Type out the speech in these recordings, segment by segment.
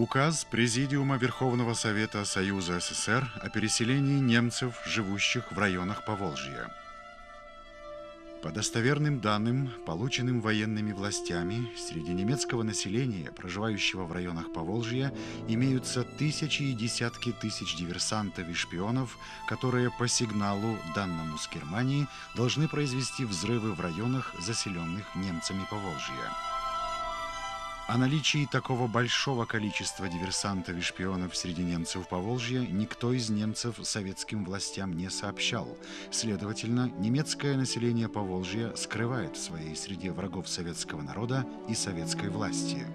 Указ Президиума Верховного Совета Союза СССР о переселении немцев, живущих в районах Поволжья. По достоверным данным, полученным военными властями, среди немецкого населения, проживающего в районах Поволжья, имеются тысячи и десятки тысяч диверсантов и шпионов, которые по сигналу, данному с Германии, должны произвести взрывы в районах, заселенных немцами Поволжья. О наличии такого большого количества диверсантов и шпионов среди немцев Поволжья никто из немцев советским властям не сообщал. Следовательно, немецкое население Поволжья скрывает в своей среде врагов советского народа и советской власти.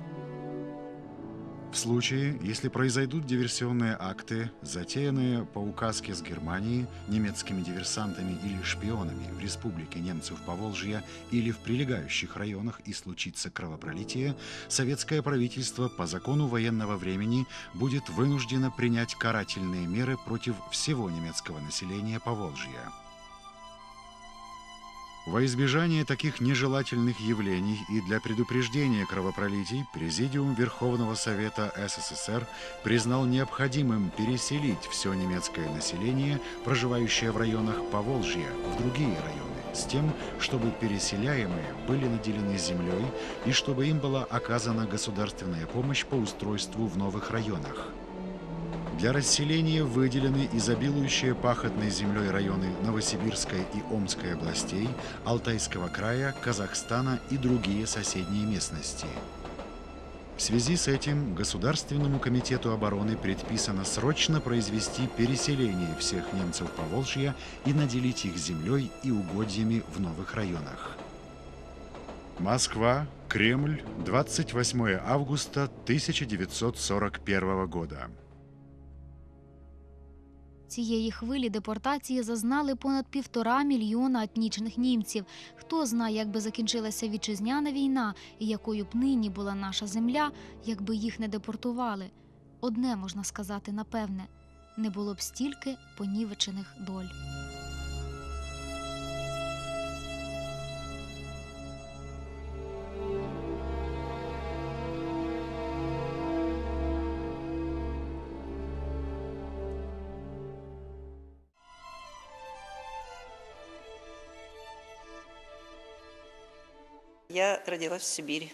В случае, если произойдут диверсионные акты, затеянные по указке с Германии немецкими диверсантами или шпионами в Республике немцев Поволжья или в прилегающих районах и случится кровопролитие, советское правительство по закону военного времени будет вынуждено принять карательные меры против всего немецкого населения Поволжья. Во избежание таких нежелательных явлений и для предупреждения кровопролитий Президиум Верховного Совета СССР признал необходимым переселить все немецкое население, проживающее в районах Поволжья, в другие районы, с тем, чтобы переселяемые были наделены землей и чтобы им была оказана государственная помощь по устройству в новых районах. Для расселения выделены изобилующие пахотной землей районы Новосибирской и Омской областей, Алтайского края, Казахстана и другие соседние местности. В связи с этим Государственному комитету обороны предписано срочно произвести переселение всех немцев Поволжья и наделить их землей и угодьями в новых районах. Москва, Кремль, 28 августа 1941 года. Цієї хвилі депортації зазнали понад півтора мільйона етнічних німців. Хто знає, як би закінчилася вітчизняна війна і якою б нині була наша земля, якби їх не депортували. Одне можна сказати напевне не було б стільки понівечених доль. Родилась в Сибири,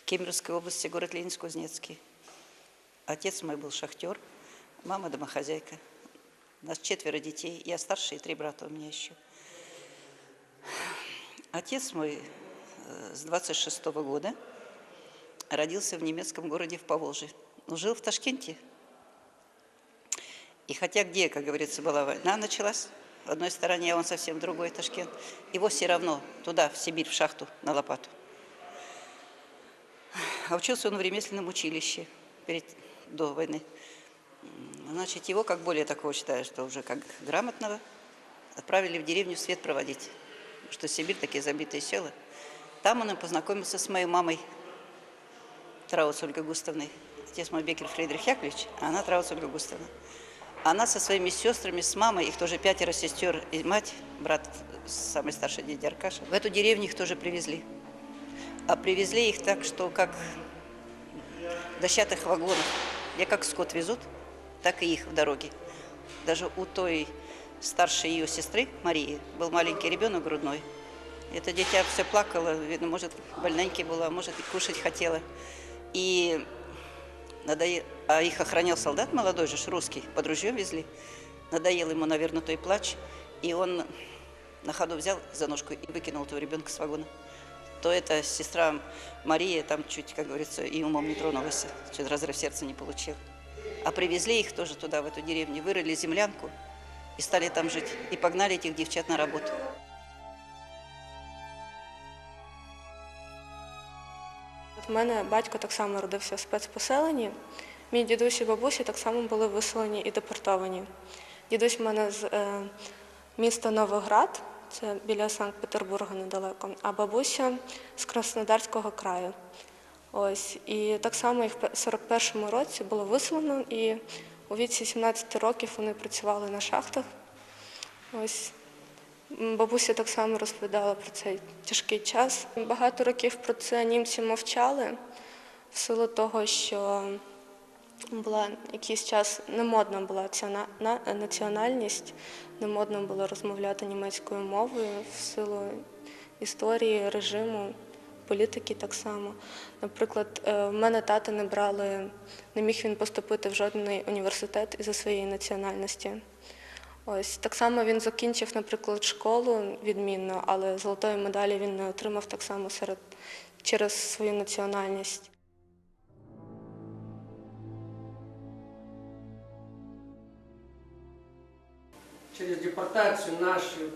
в Кемеровской области, город Ленинск-Кузнецкий. Отец мой был шахтер, мама домохозяйка. У нас четверо детей, я старшая и три брата у меня еще. Отец мой э, с 26 года родился в немецком городе в Поволжье, но жил в Ташкенте. И хотя где, как говорится, была война началась, одной стороне, а он совсем другой Ташкент, его все равно туда, в Сибирь, в шахту, на лопату. А учился он в ремесленном училище перед, до войны. Значит, его, как более такого считаю, что уже как грамотного, отправили в деревню свет проводить, что Сибирь такие забитые села. Там он и познакомился с моей мамой, Траус Ольгой Густавной. Отец мой Бекер Фридрих Яковлевич, а она Траус Ольга Густавна. Она со своими сестрами, с мамой, их тоже пятеро сестер и мать, брат самый старший дядя Аркаша. В эту деревню их тоже привезли. А привезли их так, что как дощатых вагонах. Я как скот везут, так и их в дороге. Даже у той старшей ее сестры, Марии, был маленький ребенок грудной. Это дитя все плакало, видно, может, больненький была, может, и кушать хотела. И надоел, а их охранял солдат молодой же, русский, под ружьем везли. Надоел ему, наверное, той плач, и он на ходу взял за ножку и выкинул этого ребенка с вагона. То эта сестра Мария там чуть, как говорится, и умом не тронулась, чуть разрыв сердца не получил. А привезли их тоже туда, в эту деревню, вырыли землянку и стали там жить. И погнали этих девчат на работу. От мене батько так само родився в спецпоселенні. Мій дідусь і бабусі так само були виселені і депортовані. Дідусь в мене з е, міста Новоград, це біля Санкт-Петербурга недалеко, а бабуся з Краснодарського краю. Ось. І так само їх в 41-му році було виселено, і у віці 17 років вони працювали на шахтах. Ось. Бабуся так само розповідала про цей тяжкий час. Багато років про це німці мовчали в силу того, що була якийсь час не модна була ця на- на- національність, не модно було розмовляти німецькою мовою в силу історії, режиму, політики так само. Наприклад, е, в мене тата не брали, не міг він поступити в жодний університет із-за своєї національності. Ось так само він закінчив, наприклад, школу відмінно, але золотої медалі він не отримав так само серед через свою національність. через депортацию наши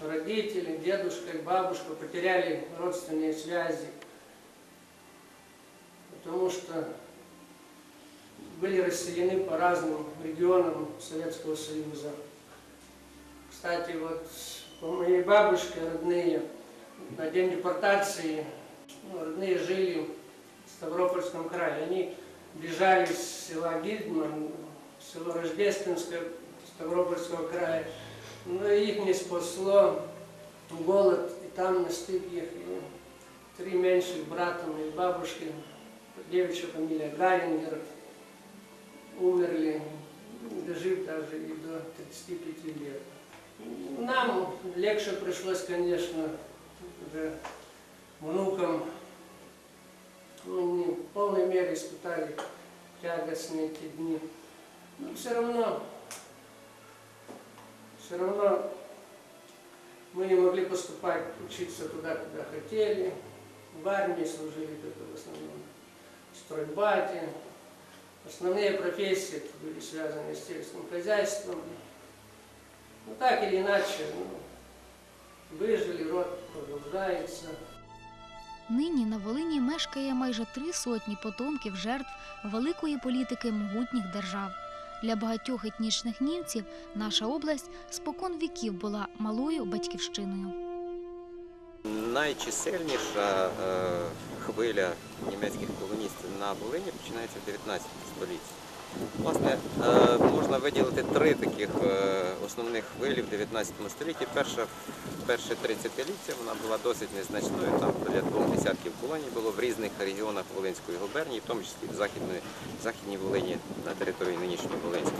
родители, дедушка и бабушка потеряли родственные связи, потому что были расселены по разным регионам Советского Союза. Кстати, вот по моей бабушке родные на день депортации ну, родные жили в Ставропольском крае. Они бежали с села Гильдман, село Рождественское Ставропольского края. Но их не спасло голод, и там настиг их и три меньших брата моей бабушки, девичья фамилия Гарингер, умерли, дожив даже и до 35 лет. Нам легче пришлось, конечно, уже внукам. Мы в полной мере испытали тягостные эти дни. Но все равно, все равно мы не могли поступать, учиться туда, куда хотели. В армии служили только в основном стройбате. Основные профессии были связаны с сельским хозяйством. Ну так или иначе, ну, выжили, род продолжается. Нині на Волині мешкає майже три сотні потомків жертв великої політики могутніх держав. Для багатьох етнічних німців наша область спокон віків була малою батьківщиною. Найчисельніша е, хвиля німецьких колоністів на Волині починається в 19 столітті. Власне, е, можна виділити три таких е, основних хвилі в 19 столітті. Перша перше 30-ліття вона була досить незначною. Там біля двох десятків колоній було в різних регіонах Волинської губернії, в тому числі в Західній Волині на території нинішньої області.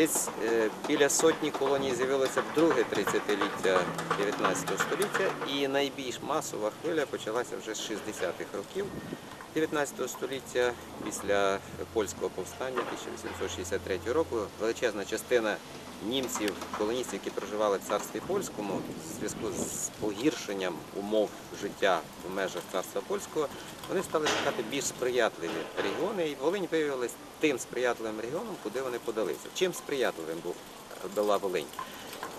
Десь е, біля сотні колоній з'явилося в друге 30-ліття 19 століття, і найбільш масова хвиля почалася вже з 60-х років 19 століття після польського повстання 1863 року. Величезна частина німців, колоністів, які проживали в царстві польському, в зв'язку з погіршенням умов життя в межах царства польського, вони стали шукати більш сприятливі регіони, і Волинь виявилась тим сприятливим регіоном, куди вони подалися. Чим сприятливим був була Волинь?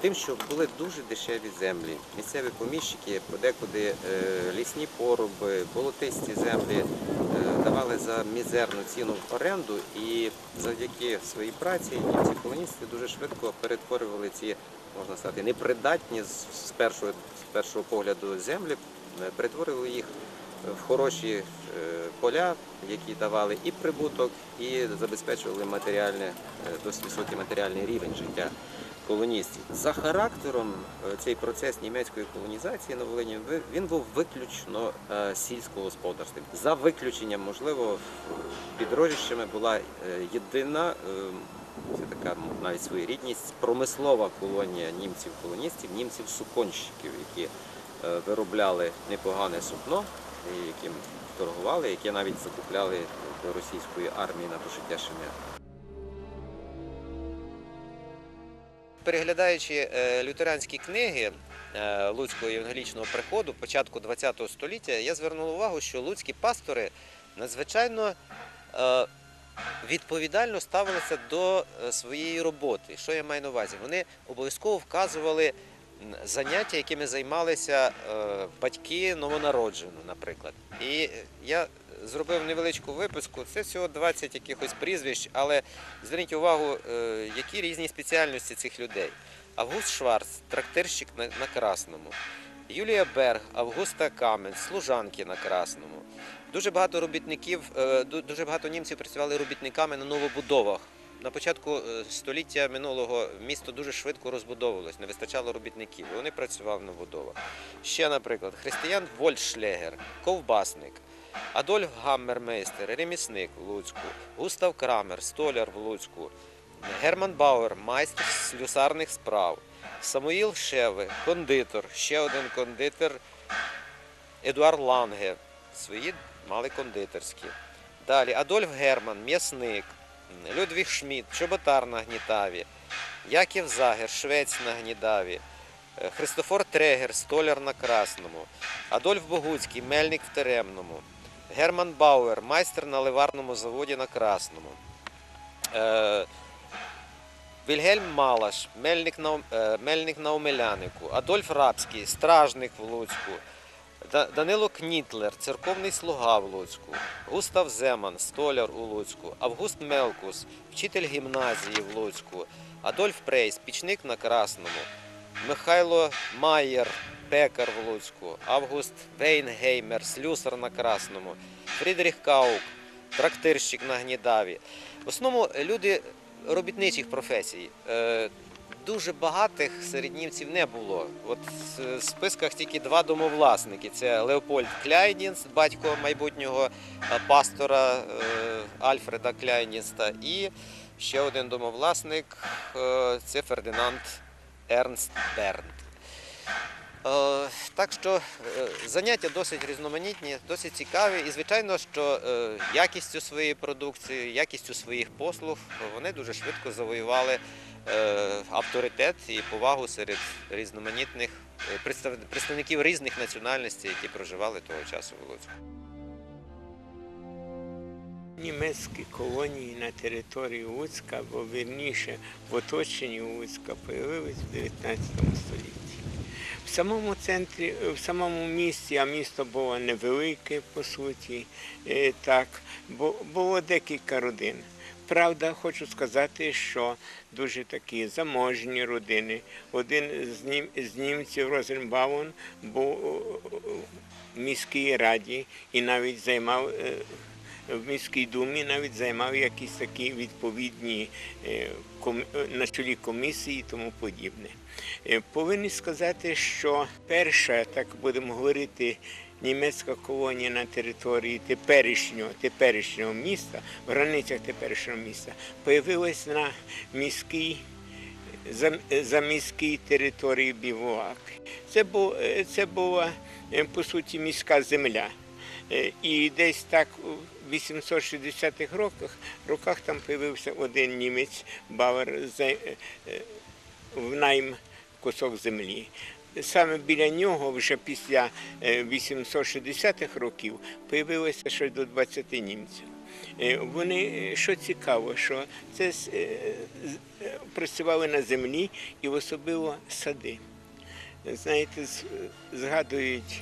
Тим, що були дуже дешеві землі. Місцеві поміщики, подекуди е, лісні поруби, болотисті землі е, давали за мізерну ціну в оренду, і завдяки своїй праці німці колоністи дуже швидко перетворювали ці, можна сказати, непридатні з з першого, з першого погляду землі, е, перетворювали їх в хороші е, поля, які давали і прибуток, і забезпечували матеріальне, е, досить високий матеріальний рівень життя колоністів. За характером е, цей процес німецької колонізації на Волині він був виключно е, сільськогосподарським. За виключенням, можливо, підрожищами була е, єдина. Це така навіть своєрідність промислова колонія німців-колоністів, німців-суконщиків, які виробляли непогане сукно, яким торгували, яке навіть закупляли до російської армії на пошиття шем'я. Переглядаючи е, лютеранські книги е, Луцького євангелічного приходу початку ХХ століття, я звернув увагу, що луцькі пастори надзвичайно е, відповідально ставилися до своєї роботи. Що я маю на увазі? Вони обов'язково вказували заняття, якими займалися е, батьки новонародженого, наприклад. І я зробив невеличку виписку. Це всього 20 якихось прізвищ, але зверніть увагу, е, які різні спеціальності цих людей. Август Шварц, трактирщик на, на Красному. Юлія Берг, Августа Камен, служанки на Красному. Дуже багато робітників, е, дуже багато німців працювали робітниками на новобудовах. На початку е, століття минулого місто дуже швидко розбудовувалось, не вистачало робітників. і Вони працювали на будовах. Ще, наприклад, християн Вольшшлегер, ковбасник. Адольф Гаммермейстер, ремісник в Луцьку, Густав Крамер, столяр в Луцьку, Герман Бауер, майстер слюсарних справ, Самуїл Шеве, кондитор, ще один кондитер Едуард Ланге. Свої мали кондитерські. Далі Адольф Герман, м'ясник, Людвіг Шмідт, чоботар на Гнітаві, Яків Загер, швець на Гнідаві, е, Христофор Трегер, столяр на Красному, Адольф Богуцький, мельник в Теремному, Герман Бауер, майстер на ливарному заводі на Красному. Е, Вільгельм Малаш, мельник на, е, мельник на Омелянику, Адольф Рабський, стражник в Луцьку, Данило Кнітлер, церковний слуга в Луцьку, Густав Земан, столяр у Луцьку, Август Мелкус, вчитель гімназії в Луцьку, Адольф Прейс, пічник на Красному, Михайло Майєр, пекар в Луцьку, Август Вейнгеймер, слюсар на Красному, Фрідріх Каук, трактирщик на Гнідаві. В основному люди робітничих професій. Е, Дуже багатих серед німців не було. От в списках тільки два домовласники: це Леопольд Кляйнінс, батько майбутнього е, пастора е, Альфреда Кляйнінста, і ще один домовласник е, це Фердинанд Ернст Бернт. Е, Так що е, заняття досить різноманітні, досить цікаві, і звичайно, що е, якістю своєї продукції, якістю своїх послуг вони дуже швидко завоювали авторитет і повагу серед різноманітних представників різних національностей, які проживали того часу в Луцьку. Німецькі колонії на території Луцька, або вірніше в оточенні Луцька, появились в 19 столітті. В самому центрі, в самому місті, а місто було невелике, по суті, е, так, бу- було декілька родин. Правда, хочу сказати, що дуже такі заможні родини. Один з, нім, з німців Розенбаун був е, в міській раді і навіть займав е, в міській думі навіть займав якісь такі відповідні на чолі комісії і тому подібне. Повинні сказати, що перша, так будемо говорити, німецька колонія на території теперішнього, теперішнього міста, в границях теперішнього міста, появилась на міській за, за міській території Бівуак. Це, був, це була по суті міська земля. І десь так 860-х роках, роках там з'явився один німець, Бавар, за- е, е, в найм кусок землі. Саме біля нього вже після е, 860-х років появилося щось до 20 німців. Е, Вони, е, що цікаво, що це е, е, працювали на землі і особливо сади. Знаєте, згадують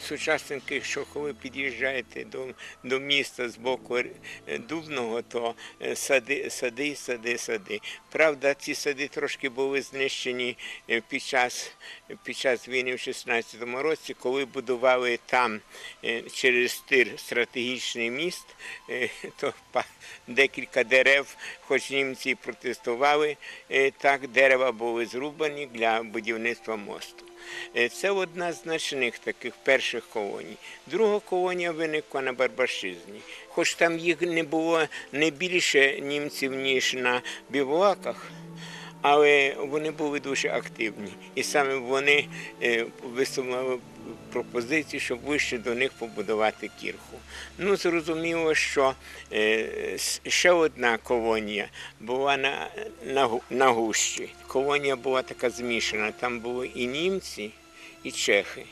сучасники, що коли під'їжджаєте до, до міста з боку е, Дубного, то е, сади, сади, сади, сади. Правда, ці сади трошки були знищені е, під час, під час війни в 16-му році, коли будували там через тир стратегічний міст, то декілька дерев, хоч німці протестували, так дерева були зрубані для будівництва мосту. Е, Це одна з значних таких перших колоній. Друга колонія виникла на Барбашизні. Хоч там їх не було не більше німців, ніж на бівуаках, але вони були дуже активні. І саме вони висунули висували пропозиції, щоб вище до них побудувати кірху. Ну, зрозуміло, що е, ще одна колонія була на, на, на Гущі. Колонія була така змішана. Там були і німці, і чехи.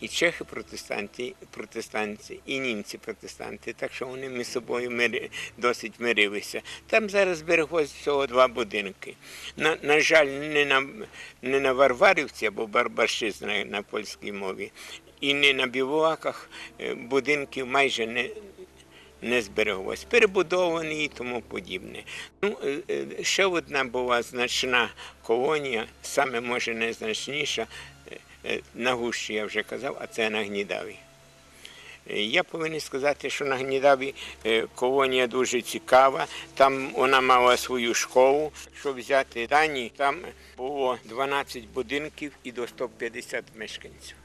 І чехи протестанти, протестанти, і німці протестанти, так що вони між собою мири, досить мирилися. Там зараз збереглось всього два будинки. На, на жаль, не на, не на Варварівці або Барбашиз на, польській мові, і не на бівуаках е, будинків майже не, не збереглось, перебудовані і тому подібне. Ну, е, е, ще одна була значна колонія, саме може найзначніша, на Гущі я вже казав, а це на Гнідаві. Е, Я повинен сказати, що на Гнідаві е, колонія дуже цікава. Там вона мала свою школу. Щоб взяти дані, там було 12 будинків і до 150 мешканців.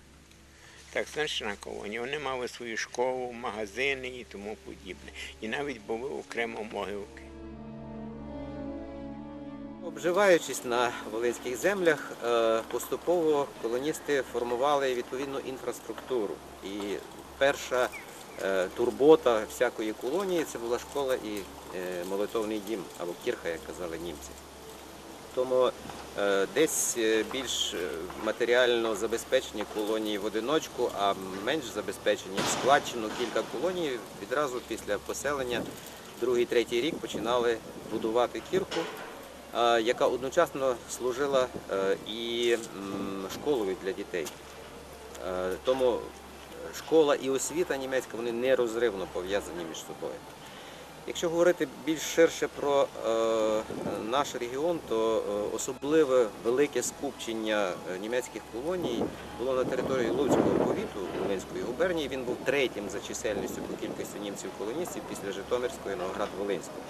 Так, значна колонія. Вони мали свою школу, магазини і тому подібне. І навіть були окремо могилки. Обживаючись на волинських землях, е, поступово колоністи формували відповідну інфраструктуру. І перша е, турбота всякої колонії це була школа і е, молитовний дім або кірха, як казали німці. Тому десь більш матеріально забезпечені колонії в одиночку, а менш забезпечені в складчину кілька колоній відразу після поселення, другий, третій рік починали будувати кірку, яка одночасно служила е, і школою для дітей. Е, Тому школа і освіта німецька вони нерозривно пов'язані між собою. Якщо говорити більш ширше про е, наш регіон, то е, особливе велике скупчення е, німецьких колоній було на території Луцького повіту Волинської губернії. Він був третім за чисельністю по кількості німців-колоністів після Житомирської Новоград-Волинського.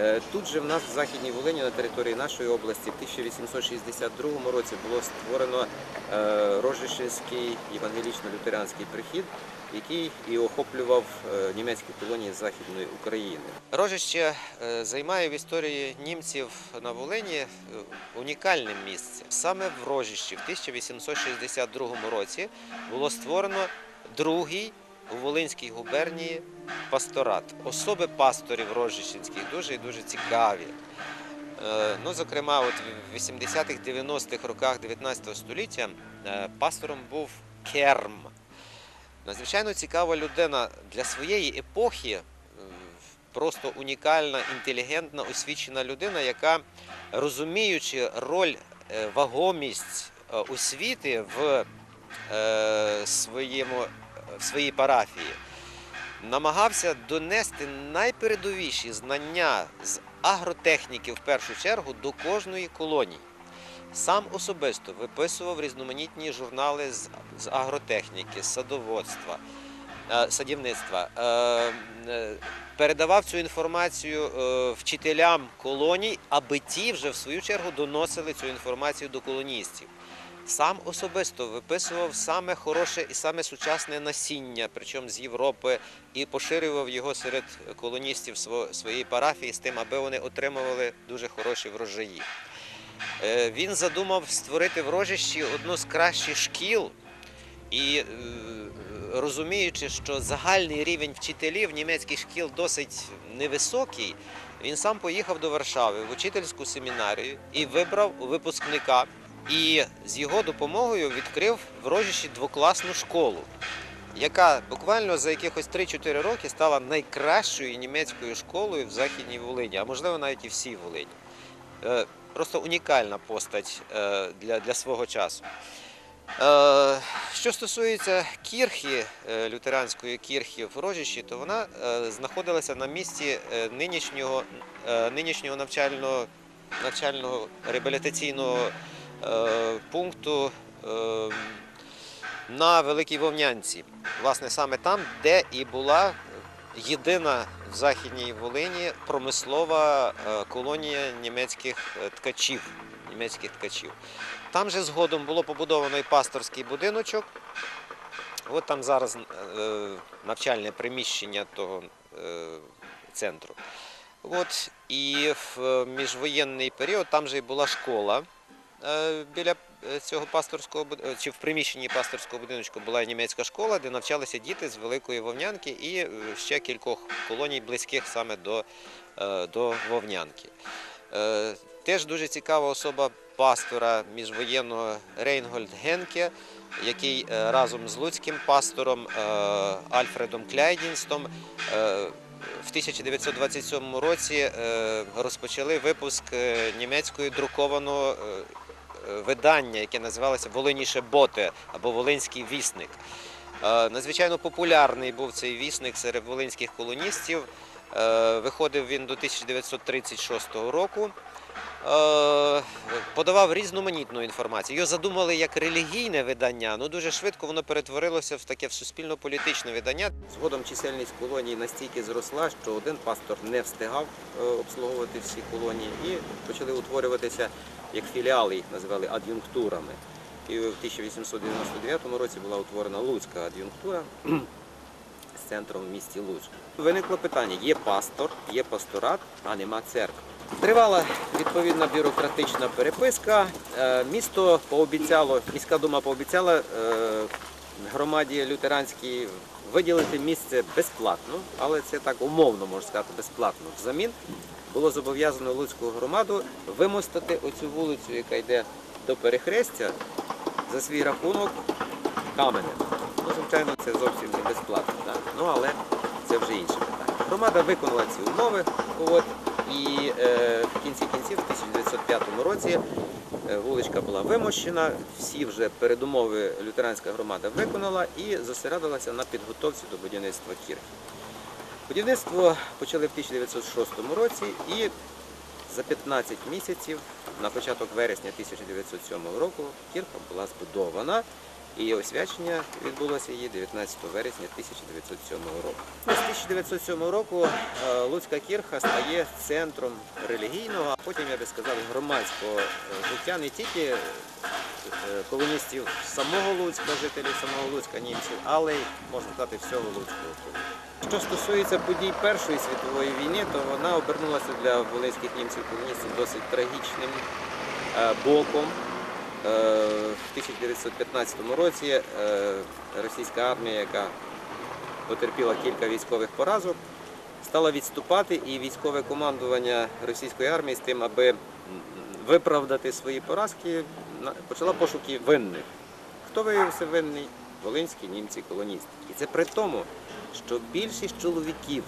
Е, Тут же в нас в Західній Волині на території нашої області в 1862 році було створено е, Рожишинський євангелічно-лютеранський прихід, який і охоплював е, німецькі колонії Західної України. Рожище займає в історії німців на Волині унікальне місце. Саме в Рожищі в 1862 році було створено другий у Волинській губернії пасторат. Особи пасторів рожищенських дуже і дуже цікаві. Е, Ну, зокрема, от в 80-х, 90-х роках 19 століття е, пастором був Керм. Надзвичайно цікава людина для своєї епохи, е, просто унікальна, інтелігентна, освічена людина, яка, розуміючи роль, вагомість освіти в, своєму, в своїй парафії, намагався донести найпередовіші знання з агротехніки в першу чергу до кожної колонії. Сам особисто виписував різноманітні журнали з, з агротехніки, садоводства, е, садівництва, е, е, передавав цю інформацію е, вчителям колоній, аби ті вже в свою чергу доносили цю інформацію до колоністів. Сам особисто виписував саме хороше і саме сучасне насіння, причому з Європи, і поширював його серед колоністів сво- своєї парафії з тим, аби вони отримували дуже хороші врожаї. Е, Він задумав створити в Рожищі одну з кращих шкіл, і е, розуміючи, що загальний рівень вчителів німецьких шкіл досить невисокий, він сам поїхав до Варшави в учительську семінарію і вибрав випускника. І з його допомогою відкрив в Рожищі двокласну школу, яка буквально за якихось 3-4 роки стала найкращою німецькою школою в Західній Волині, а можливо навіть і всій Волині. Е, Просто унікальна постать е, для, для свого часу. Е, Що стосується кірхи, лютеранської кірхи в Рожищі, то вона знаходилася на місці нинішнього, нинішнього навчального, навчального реабілітаційного пункту е, на Великій Вовнянці. Власне, саме там, де і була єдина в Західній Волині промислова е, колонія німецьких е, ткачів. Німецьких ткачів. Там же згодом було побудовано і пасторський будиночок. От там зараз е, навчальне приміщення того е, центру. От, і в міжвоєнний період там же і була школа е, біля е, цього пасторського е, чи в приміщенні пасторського будиночку була німецька школа, де навчалися діти з Великої Вовнянки і е, ще кількох колоній близьких саме до, е, до Вовнянки. Е, Теж дуже цікава особа пастора міжвоєнного Рейнгольд Генке, який е, разом з луцьким пастором е, Альфредом Кляйдінстом е, в 1927 році е, розпочали випуск е, німецької друкованого е, е, видання, яке називалося Волиніше Боте або Волинський вісник. Е, Надзвичайно популярний був цей вісник серед волинських колоністів. Е, Виходив він до 1936 року. Е, Подавав різноманітну інформацію. Його задумали як релігійне видання, але дуже швидко воно перетворилося в таке суспільно-політичне видання. Згодом чисельність колоній настільки зросла, що один пастор не встигав е, обслуговувати всі колонії і почали утворюватися як філіали, їх називали ад'юнктурами. І в 1899 році була утворена Луцька ад'юнктура з центром в місті Луцьк. Виникло питання: є пастор, є пасторат, а нема церкви. Тривала відповідна бюрократична переписка. Е, Місто пообіцяло, міська дума пообіцяла е, громаді лютеранській виділити місце безплатно, але це так умовно можна сказати, безплатно. Взамін було зобов'язано Луцьку громаду вимостити оцю вулицю, яка йде до перехрестя, за свій рахунок каменем. Ну, звичайно, це зовсім не безплатно, так? ну але це вже інше питання. Громада виконала ці умови, от, і е, в кінці кінців, в 1905 році, е, вуличка була вимощена, всі вже передумови лютеранська громада виконала і зосередилася на підготовці до будівництва кірки. Будівництво почали в 1906 році і за 15 місяців, на початок вересня 1907 року, кірка була збудована. І освячення відбулося її 19 вересня 1907 року. З 1907 року е, Луцька кірха стає центром релігійного, а потім, я би сказав, громадського е, життя не тільки е, колоністів самого Луцька, жителів самого Луцька, німців, але й, можна сказати, всього Луцького. Що стосується подій Першої світової війни, то вона обернулася для волинських німців-колоністів досить трагічним боком. Е, В 1915 році е, російська армія, яка потерпіла кілька військових поразок, стала відступати, і військове командування російської армії з тим, аби виправдати свої поразки, почала пошуки винних. Хто виявився винний? Волинські німці колоністи. І це при тому, що більшість чоловіків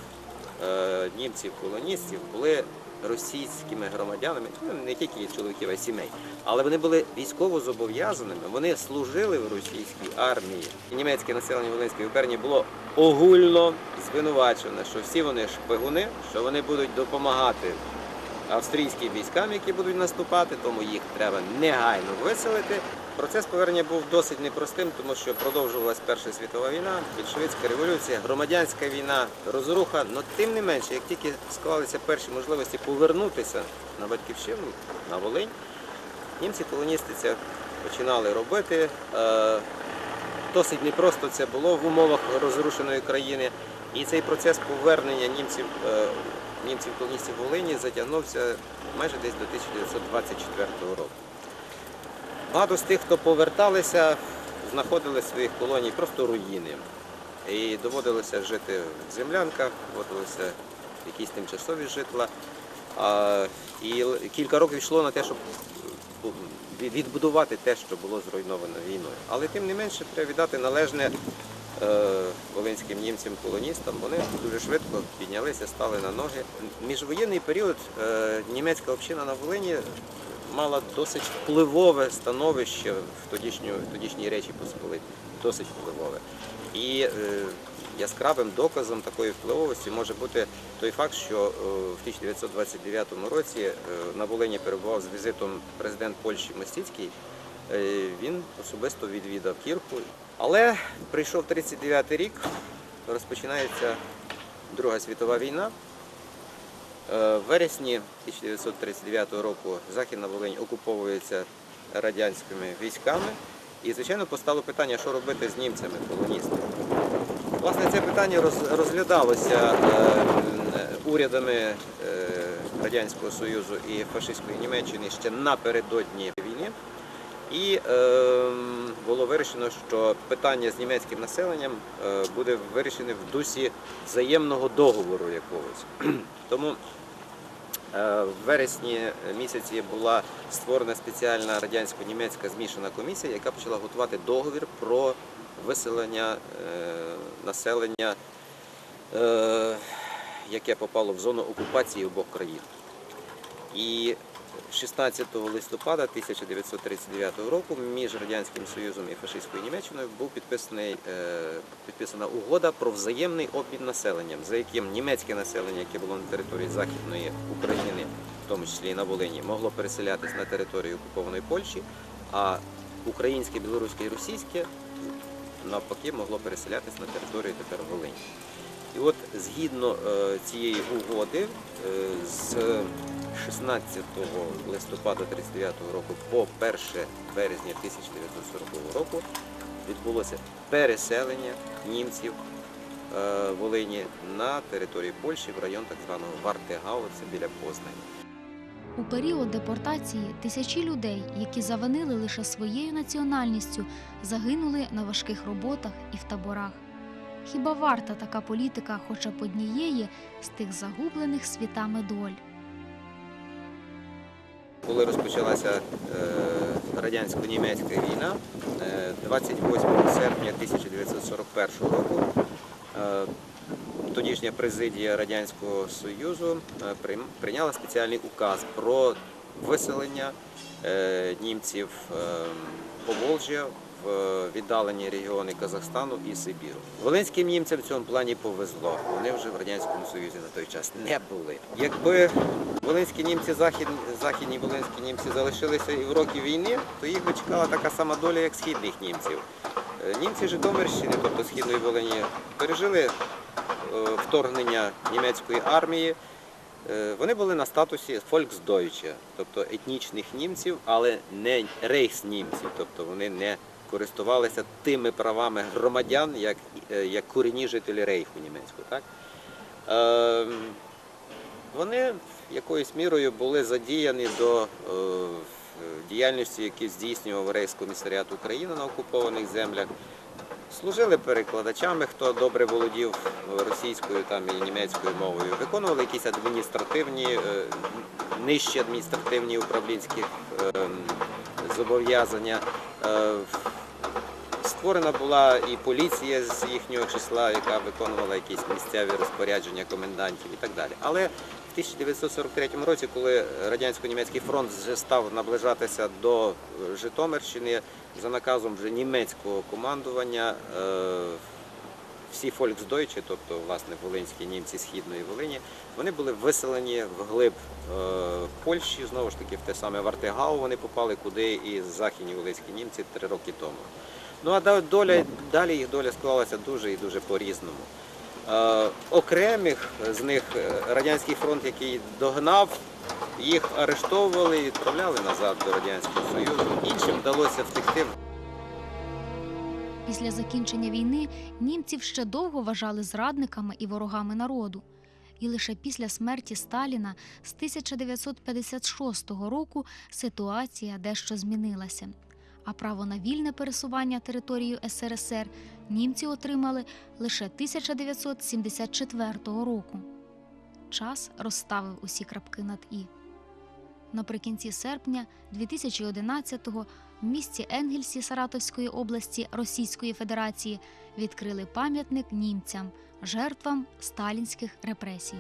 е, німців-колоністів були російськими громадянами, ну, не тільки чоловіків, а й сімей, але вони були військово зобов'язаними, вони служили в російській армії. Німецьке населення Волинської губернії було огульно звинувачене, що всі вони шпигуни, що вони будуть допомагати австрійським військам, які будуть наступати, тому їх треба негайно виселити. Процес повернення був досить непростим, тому що продовжувалась Перша світова війна, більшовицька революція, громадянська війна, розруха. Но тим не менше, як тільки склалися перші можливості повернутися на батьківщину, на Волинь, німці-колоністи це починали робити. Е, Досить непросто це було в умовах розрушеної країни. І цей процес повернення німців, е, німців-колоністів в Волині затягнувся майже десь до 1924 року. Багато з тих, хто поверталися, знаходили в своїх колоній просто руїни. І доводилося жити в землянках, доводилося якісь тимчасові житла. І кілька років йшло на те, щоб відбудувати те, що було зруйновано війною. Але тим не менше треба віддати належне волинським німцям-колоністам. Вони дуже швидко піднялися, стали на ноги. Міжвоєнний період е, німецька община на Волині мала досить впливове становище в тодішню, в тодішній Речі Посполитій. Досить впливове. І е, яскравим доказом такої впливовості може бути той факт, що е, в 1929 році е, на Волині перебував з візитом президент Польщі Мостицький. Е, Він особисто відвідав Кірку. Але прийшов 39-й рік, розпочинається Друга світова війна. Е, В вересні 1939 року Західна Волинь окуповується радянськими військами. І, звичайно, постало питання, що робити з німцями, колоністами. Власне, це питання розглядалося е, урядами е, Радянського Союзу і фашистської Німеччини ще напередодні війни. І е, було вирішено, що питання з німецьким населенням е, буде вирішене в дусі взаємного договору якогось. Тому е, в вересні місяці була створена спеціальна радянсько-німецька змішана комісія, яка почала готувати договір про виселення е, населення, яке попало в зону окупації обох країн. І 16 листопада 1939 року між Радянським Союзом і фашистською Німеччиною був підписаний, е, підписана угода про взаємний обмін населенням, за яким німецьке населення, яке було на території Західної України, в тому числі і на Волині, могло переселятись на територію окупованої Польщі, а українське, білоруське і російське навпаки могло переселятись на територію тепер Волині. І от згідно е, цієї угоди е, з 16 листопада 39 року по 1 березня 1940 року відбулося переселення німців е, Волині на території Польщі в район так званого Вартегау, це біля Познані. У період депортації тисячі людей, які завинили лише своєю національністю, загинули на важких роботах і в таборах. Хіба варта така політика хоча б однієї з тих загублених світами доль? Коли розпочалася е, радянсько-німецька війна, е, 28 серпня 1941 року е, тодішня президія Радянського Союзу е, прийняла спеціальний указ про виселення е, німців е, Поволжя в віддалені регіони Казахстану і Сибіру. Волинським німцям в цьому плані повезло. Вони вже в Радянському Союзі на той час не були. Якби волинські німці, західні, західні волинські німці залишилися і в роки війни, то їх би чекала така сама доля, як східних німців. Е, Німці Житомирщини, тобто Східної Волині, пережили е, вторгнення німецької армії. Е, Вони були на статусі Volksdeutsche, тобто етнічних німців, але не рейхснімців, тобто вони не користувалися тими правами громадян, як, е, як корінні жителі рейху німецького. Так? Е, Вони якоюсь мірою були задіяні до е, діяльності, яку здійснював Рейхскомісаріат України на окупованих землях. Служили перекладачами, хто добре володів російською там, і німецькою мовою, виконували якісь адміністративні, е, нижчі адміністративні управлінські е, зобов'язання. Е, Створена була і поліція з їхнього числа, яка виконувала якісь місцеві розпорядження комендантів і так далі. Але в 1943 році, коли радянсько-німецький фронт вже став наближатися до Житомирщини, за наказом вже німецького командування, е, всі Volksdeutsche, тобто власне волинські німці східної Волині, вони були виселені вглиб е, Польщі, знову ж таки в те саме Вартегау вони попали, куди і західні волинські німці три роки тому. Ну а доля, далі їх доля склалася дуже і дуже по-різному. Е, окремих з них е, Радянський фронт, який догнав, їх арештовували і відправляли назад до Радянського Союзу. Іншим вдалося втекти Після закінчення війни німців ще довго вважали зрадниками і ворогами народу. І лише після смерті Сталіна з 1956 року ситуація дещо змінилася. А право на вільне пересування територією СРСР німці отримали лише 1974 року. Час розставив усі крапки над і. Наприкінці серпня 2011-го в місті Енгельсі Саратовської області Російської Федерації відкрили пам'ятник німцям, жертвам сталінських репресій.